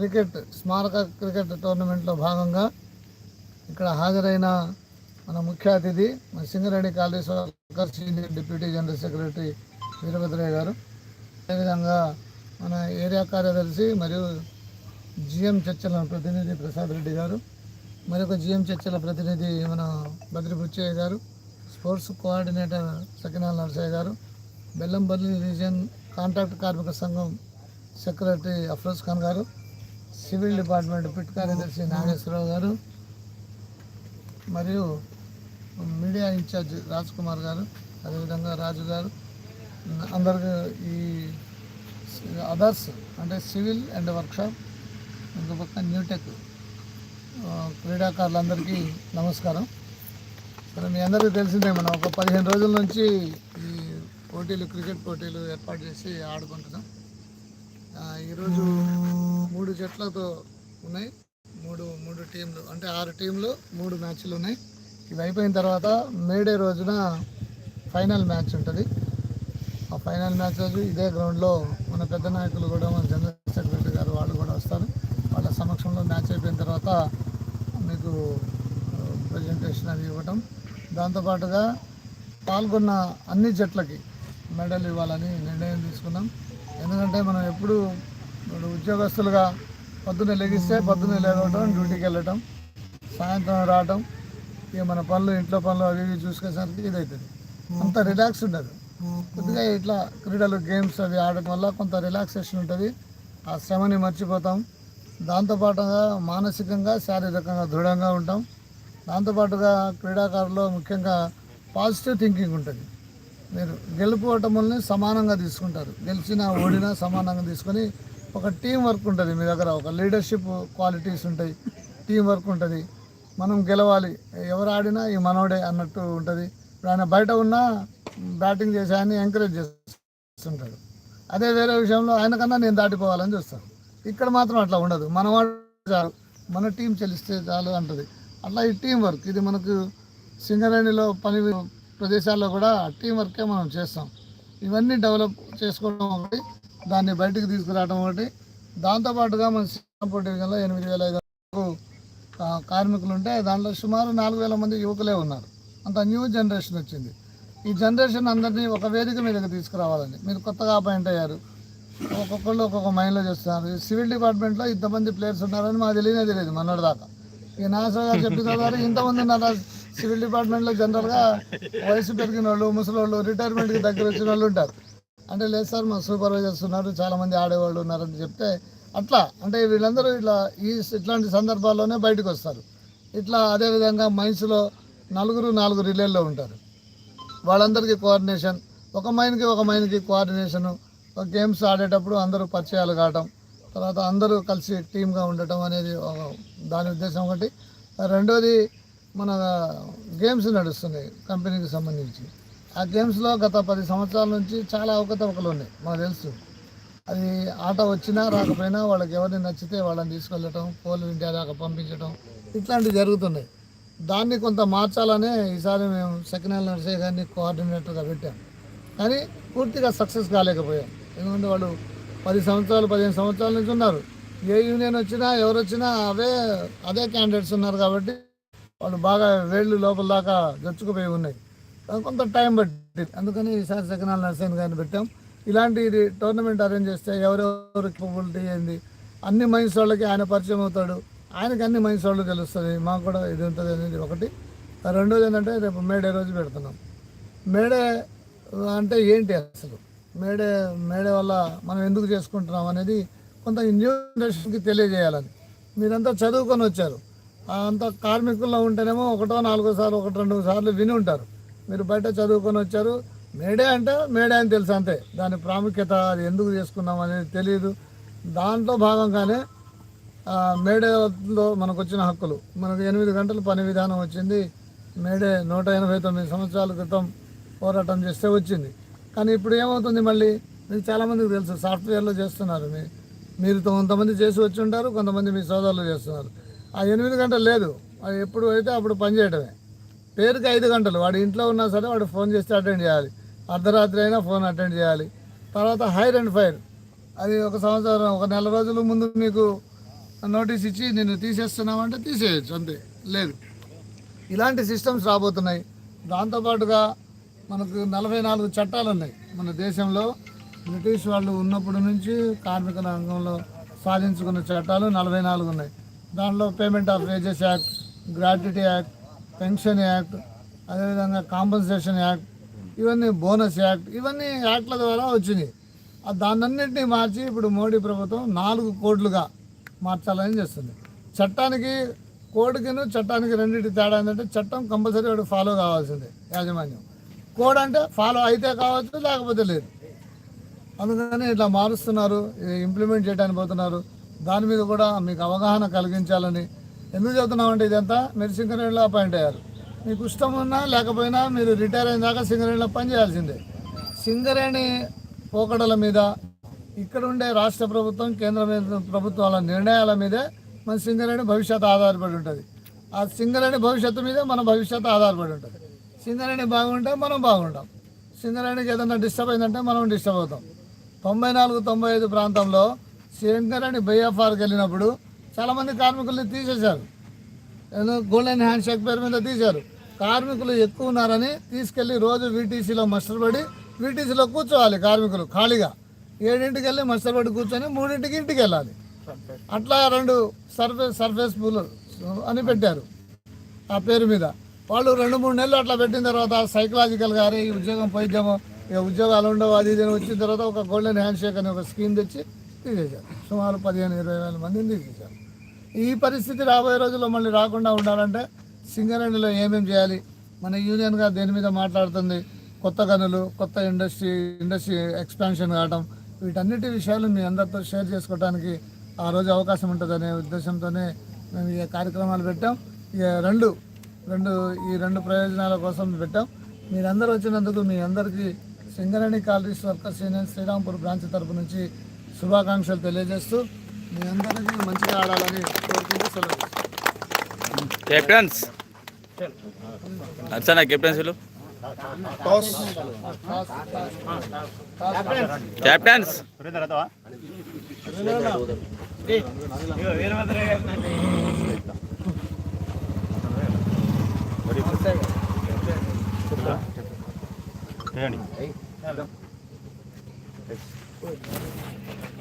Cricket స్మారక cricket టోర్నమెంట్లో భాగంగా ఇక్కడ హాజరైన మన ముఖ్య అతిథి మన Singareni Kaleshwara senior deputy general secretary Veerabhadraiah garu. అదేవిధంగా మన ఏరియా కార్యదర్శి మరియు జిఎం చర్చల ప్రతినిధి ప్రసాద్ రెడ్డి గారు మరొక జిఎం చర్చల ప్రతినిధి మన బద్రిపుచ్చయ్య గారు స్పోర్ట్స్ కోఆర్డినేటర్ సకినాల్ నరసయ్య గారు బెల్లంపల్లి రీజియన్ కాంట్రాక్ట్ కార్మిక సంఘం సెక్రటరీ అఫ్రోజ్ ఖాన్ గారు సివిల్ డిపార్ట్మెంట్ పిట్ కార్యదర్శి నాగేశ్వరరావు గారు మరియు మీడియా ఇన్ఛార్జ్ రాజ్ కుమార్ గారు అదేవిధంగా రాజు గారు అందరికి ఈ అదర్స్ అంటే సివిల్ అండ్ వర్క్షాప్ ఇంకో పక్క న్యూటెక్ క్రీడాకారులందరికీ నమస్కారం. సరే మీ అందరికీ తెలిసిందే మనం ఒక పదిహేను రోజుల నుంచి ఈ పోటీలు క్రికెట్ పోటీలు ఏర్పాటు చేసి ఆడుకుంటున్నాం. ఈరోజు మూడు జట్లతో ఉన్నాయి. మూడు మూడు టీంలు అంటే ఆరు టీంలు మూడు మ్యాచ్లు ఉన్నాయి. ఇవి అయిపోయిన తర్వాత మేడే రోజున ఫైనల్ మ్యాచ్ ఉంటుంది. ఆ ఫైనల్ మ్యాచ్ రోజు ఇదే గ్రౌండ్లో మన పెద్ద నాయకులు కూడా మన జనరల్ సెక్రటరీ గారు వాళ్ళు కూడా వస్తారు. వాళ్ళ సమక్షంలో మ్యాచ్ అయిపోయిన తర్వాత మీకు ప్రజెంటేషన్ అది ఇవ్వటం. దాంతోపాటుగా పాల్గొన్న అన్ని జట్లకి మెడల్ ఇవ్వాలని నిర్ణయం తీసుకున్నాం. ఎందుకంటే మనం ఎప్పుడు ఉద్యోగస్తులుగా పొద్దున్నే లెగిస్తే పొద్దున్నే లేవటం డ్యూటీకి వెళ్ళటం సాయంత్రం రావటం ఇక మన పనులు ఇంట్లో పనులు అవి ఇవి చూసుకునేసరికి ఇది అవుతుంది అంత రిలాక్స్ ఉండదు. కొద్దిగా ఇట్లా క్రీడలు గేమ్స్ అవి ఆడటం వల్ల కొంత రిలాక్సేషన్ ఉంటుంది. ఆ శ్రమని మర్చిపోతాం. దాంతోపాటుగా మానసికంగా శారీరకంగా దృఢంగా ఉంటాం. దాంతోపాటుగా క్రీడాకారులు ముఖ్యంగా పాజిటివ్ థింకింగ్ ఉంటుంది. మీరు గెలుపు ఓటముల్ని సమానంగా తీసుకుంటారు. గెలిచినా ఓడినా సమానంగా తీసుకొని ఒక టీం వర్క్ ఉంటుంది మీ దగ్గర. ఒక లీడర్షిప్ క్వాలిటీస్ ఉంటాయి. టీం వర్క్ ఉంటుంది. మనం గెలవాలి. ఎవరు ఆడినా ఈ మనోడే అన్నట్టు ఉంటుంది. ఇప్పుడు ఆయన బయట ఉన్నా బ్యాటింగ్ చేసి ఆయన ఎంకరేజ్ చేస్తుంటాడు. అదే వేరే విషయంలో ఆయనకన్నా నేను దాటిపోవాలని చూస్తాను. ఇక్కడ మాత్రం అట్లా ఉండదు. మన వాడు చాలు. మన టీం చెల్లిస్తే చాలు అంటుంది. అట్లా ఈ టీం వర్క్. ఇది మనకు సింగరేణిలో పని ప్రదేశాల్లో కూడా టీం వర్కే మనం చేస్తాం. ఇవన్నీ డెవలప్ చేసుకోవడం ఒకటి దాన్ని బయటకు తీసుకురావడం ఒకటి. దాంతోపాటుగా మన శ్రీరాంపూర్ డివిజన్లో ఎనిమిది వేల ఐదు కా- కార్మికులు ఉంటే దాంట్లో సుమారు నాలుగు వేల మంది యువకులే ఉన్నారు. అంత న్యూ జనరేషన్ వచ్చింది. ఈ జనరేషన్ అందరినీ ఒక వేదిక మీదకి తీసుకురావాలని మీరు కొత్తగా అపాయింట్ అయ్యారు. ఒక్కొక్కళ్ళు ఒక్కొక్క మైండ్లో చేస్తున్నారు. సివిల్ డిపార్ట్మెంట్లో ఇంతమంది ప్లేయర్స్ ఉన్నారని మాకు తెలియనే తెలియదు మొన్నటి దాకా. ఈ నాసా గారు చెప్పిన తర్వాత ఇంతమంది ఉన్నారా. సివిల్ డిపార్ట్మెంట్లో జనరల్గా వయసు పెరిగిన వాళ్ళు ముసలోళ్ళు రిటైర్మెంట్కి దగ్గర వచ్చిన వాళ్ళు ఉంటారు. అంటే లేదు సార్ మా సూపర్వైజర్స్ ఉన్నారు చాలామంది ఆడేవాళ్ళు ఉన్నారని చెప్తే అట్లా. అంటే వీళ్ళందరూ ఇట్లా ఈ ఇట్లాంటి సందర్భాల్లోనే బయటకు వస్తారు. ఇట్లా అదేవిధంగా మైన్స్లో నలుగురు నాలుగు రిలేల్లో ఉంటారు. వాళ్ళందరికీ కోఆర్డినేషన్ ఒక మైన్కి ఒక మైన్కి కోఆర్డినేషను గేమ్స్ ఆడేటప్పుడు అందరూ పరిచయాలు కావటం తర్వాత అందరూ కలిసి టీమ్గా ఉండటం అనేది దాని ఉద్దేశం ఒకటి. రెండోది మన గేమ్స్ నడుస్తున్నాయి కంపెనీకి సంబంధించి. ఆ గేమ్స్లో గత పది సంవత్సరాల నుంచి చాలా అవకతవకలు ఉన్నాయి మాకు తెలుసు. అది ఆట వచ్చినా రాకపోయినా వాళ్ళకి ఎవరిని నచ్చితే వాళ్ళని తీసుకెళ్ళటం పోలు ఇండియా దాకా పంపించడం ఇట్లాంటివి జరుగుతున్నాయి. దాన్ని కొంత మార్చాలనే ఈసారి మేము సెకండ్ హ్యాండ్ నర్సే గారిని కోఆర్డినేటర్గా పెట్టాం. కానీ పూర్తిగా సక్సెస్ కాలేకపోయాం. ఎందుకంటే వాళ్ళు పది సంవత్సరాలు పదిహేను సంవత్సరాల నుంచి ఉన్నారు. ఏ యూనియన్ వచ్చినా ఎవరు వచ్చినా అవే అదే క్యాండిడేట్స్ ఉన్నారు కాబట్టి వాళ్ళు బాగా వేళ్ళు లోపల దాకా గచ్చుకుపోయి ఉన్నాయి. కొంత టైం పట్టింది. అందుకని ఈసారి సెకండ్ నరసింహ గారిని పెట్టాం. ఇలాంటి ఇది టోర్నమెంట్ అరేంజ్ చేస్తే ఎవరెవరు కేపబిలిటీ ఏంది? అన్ని మైన్స్ వాళ్ళకి ఆయన పరిచయం అవుతాడు. ఆయనకి అన్ని మైన్స్ వాళ్ళు తెలుస్తుంది. మాకు కూడా ఇది ఉంటుంది అనేది ఒకటి. రెండోది ఏంటంటే రేపు మేడే రోజు పెడుతున్నాం. మేడే అంటే ఏంటి అసలు? మేడే మేడే వల్ల మనం ఎందుకు చేసుకుంటున్నాం అనేది కొంత న్యూ జనరేషన్కి తెలియజేయాలని. మీరంతా చదువుకొని వచ్చారు. అంత కార్మికుల్లో ఉంటేనేమో ఒకటో నాలుగో సార్లు ఒకటి రెండు సార్లు విని ఉంటారు. మీరు బయట చదువుకొని వచ్చారు. మేడే అంటే మేడే అని తెలుసు అంతే. దాని ప్రాముఖ్యత అది ఎందుకు చేసుకున్నాం అనేది తెలియదు దాంట్లో భాగంగానే మేడేలో మనకు వచ్చిన హక్కులు. మనకు ఎనిమిది గంటలు పని విధానం వచ్చింది. మేడే నూట ఎనభై తొమ్మిది సంవత్సరాల క్రితం పోరాటం చేస్తే వచ్చింది. కానీ ఇప్పుడు ఏమవుతుంది మళ్ళీ? మీకు చాలామందికి తెలుసు సాఫ్ట్వేర్లో చేస్తున్నారు. మీ మీరు కొంతమంది చేసి వచ్చి ఉంటారు కొంతమంది మీ సోదరులు చేస్తున్నారు. ఆ ఎనిమిది గంటలు లేదు. అది ఎప్పుడు అయితే అప్పుడు పనిచేయటమే పేరుకి ఐదు గంటలు. వాడు ఇంట్లో ఉన్నా సరే వాడు ఫోన్ చేస్తే అటెండ్ చేయాలి. అర్ధరాత్రి అయినా ఫోన్ అటెండ్ చేయాలి. తర్వాత హైర్ అండ్ ఫైర్. అది ఒక సంవత్సరం ఒక నెల రోజుల ముందు మీకు నోటీస్ ఇచ్చి నేను తీసేస్తున్నామంటే తీసేయచ్చు అంతే. లేదు. ఇలాంటి సిస్టమ్స్ రాబోతున్నాయి. దాంతోపాటుగా మనకు నలభై నాలుగు చట్టాలు ఉన్నాయి మన దేశంలో. బ్రిటిష్ వాళ్ళు ఉన్నప్పటి నుంచి కార్మిక రంగంలో సాధించుకున్న చట్టాలు నలభై నాలుగు ఉన్నాయి. దానిలో payment of wages act gratuity act pension act అదేవిధంగా కాంపన్సేషన్ యాక్ట్ ఇవన్నీ బోనస్ యాక్ట్ ఇవన్నీ యాక్ట్ల ద్వారా వచ్చినాయి. దాన్నన్నింటినీ మార్చి ఇప్పుడు మోడీ ప్రభుత్వం నాలుగు కోట్లుగా మార్చాలని చేస్తుంది. చట్టానికి కోడ్కిను చట్టానికి రెండింటి తేడా ఏంటంటే చట్టం కంపల్సరీ వాడు ఫాలో కావాల్సిందే యాజమాన్యం. కోడ్ అంటే ఫాలో అయితే కావచ్చు లేకపోతే లేదు. అందుకని ఇట్లా మారుస్తున్నారు ఇంప్లిమెంట్ చేయడానికి పోతున్నారు. దాని మీద కూడా మీకు అవగాహన కలిగించాలని ఎందుకు చెప్తున్నామంటే ఇదంతా మీరు సింగరేణిలో అపాయింట్ అయ్యారు. మీకు ఇష్టం ఉన్నా లేకపోయినా మీరు రిటైర్ అయిన దాకా సింగరేణిలో పని చేయాల్సిందే. సింగరేణి పోకడల మీద ఇక్కడ ఉండే రాష్ట్ర ప్రభుత్వం కేంద్ర ప్రభుత్వాల నిర్ణయాల మీదే మన సింగరేణి భవిష్యత్తు ఆధారపడి ఉంటుంది. ఆ సింగరేణి భవిష్యత్తు మీదే మన భవిష్యత్తు ఆధారపడి ఉంటుంది. సింగరేణి బాగుంటే మనం బాగుంటాం. సింగరేణికి ఏదైనా డిస్టర్బ్ అయిందంటే మనం డిస్టర్బ్ అవుతాం. తొంభై నాలుగు తొంభై ఐదు ప్రాంతంలో సింగరేణి బైఎఫ్ఆర్కి వెళ్ళినప్పుడు చాలామంది కార్మికుల్ని తీసేశారు. గోల్డెన్ హ్యాండ్ షేక్ పేరు మీద తీశారు. కార్మికులు ఎక్కువ ఉన్నారని తీసుకెళ్ళి రోజు వీటీసీలో మస్టర్ పడి వీటీసీలో కూర్చోవాలి కార్మికులు ఖాళీగా. ఏడింటికి వెళ్ళి మస్టర్ పడి కూర్చొని మూడింటికి ఇంటికి వెళ్ళాలి అట్లా రెండు సర్ఫేస్ సర్ఫేస్ పూలు అని పెట్టారు. ఆ పేరు మీద. వాళ్ళు రెండు మూడు నెలలు అట్లా పెట్టిన తర్వాత సైకలాజికల్గా అరే ఈ ఉద్యోగం పోయిద్దాము ఇక ఉద్యోగాలు ఉండవు అది ఇది వచ్చిన తర్వాత ఒక గోల్డెన్ హ్యాండ్ షేక్ అనే ఒక స్కీమ్ తెచ్చి తీసేశారు. సుమారు పదిహేను ఇరవై వేల మందిని తీసేశారు. ఈ పరిస్థితి రాబోయే రోజుల్లో మళ్ళీ రాకుండా ఉండాలంటే సింగరేణిలో ఏమేమి చేయాలి? మన యూనియన్గా దేని మీద మాట్లాడుతుంది? కొత్త గనులు కొత్త ఇండస్ట్రీ ఇండస్ట్రీ ఎక్స్పాన్షన్ కావడం వీటన్నిటి విషయాలు మీ అందరితో షేర్ చేసుకోవడానికి ఆ రోజు అవకాశం ఉంటుందనే ఉద్దేశంతోనే మేము ఈ కార్యక్రమాలు పెట్టాం. ఇక రెండు రెండు ఈ రెండు ప్రయోజనాల కోసం పెట్టాం. మీరందరూ వచ్చినందుకు మీ అందరికీ Singareni collieries workers union Srirampur branch తరపు నుంచి శుభాకాంక్షలు తెలియజేస్తూ మీ అందరికీ మంచిగా ఆడాలని కోరుకుంటూ సెలవు. Captains Archana కెప్టెన్సీలు captains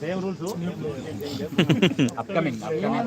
same rules upcoming upcoming